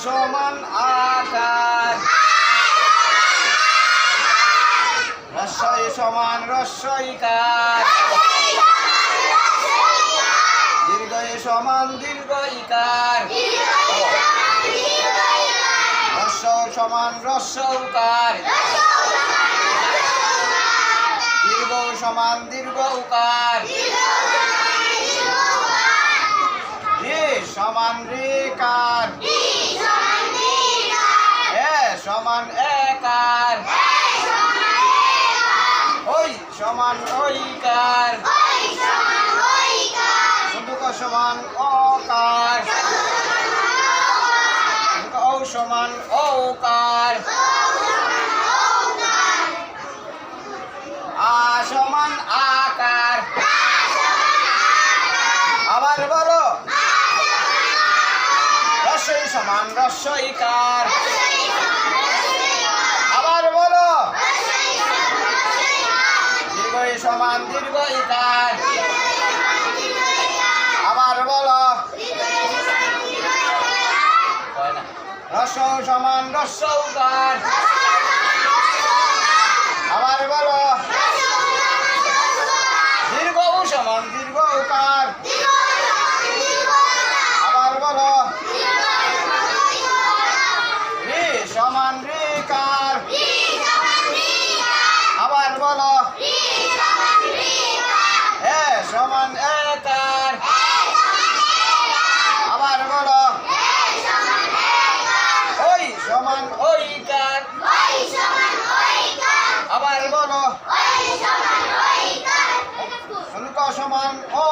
সমান আকার রস্বই সমান রস্বইকার দীর্ঘই সমান দীর্ঘইকার রস্ব সমান রস্বকার দীর্ঘ সমান দীর্ঘকার রে সমান রেকার সমান একার। ওই সমান ওইকার সন্দুক সমান অকার। ও সমান ঔকার আ সমান আকার। আবার বলো। রসই সমান রসইকার আবার বলো সমান দীর্ঘইকার আবার বলো। রস সমান রসৌকার আবার বলো। দীর্ঘ সমান দীর্ঘকার আবার বলো। রে সমান রেকার। আবার বলো। মান ও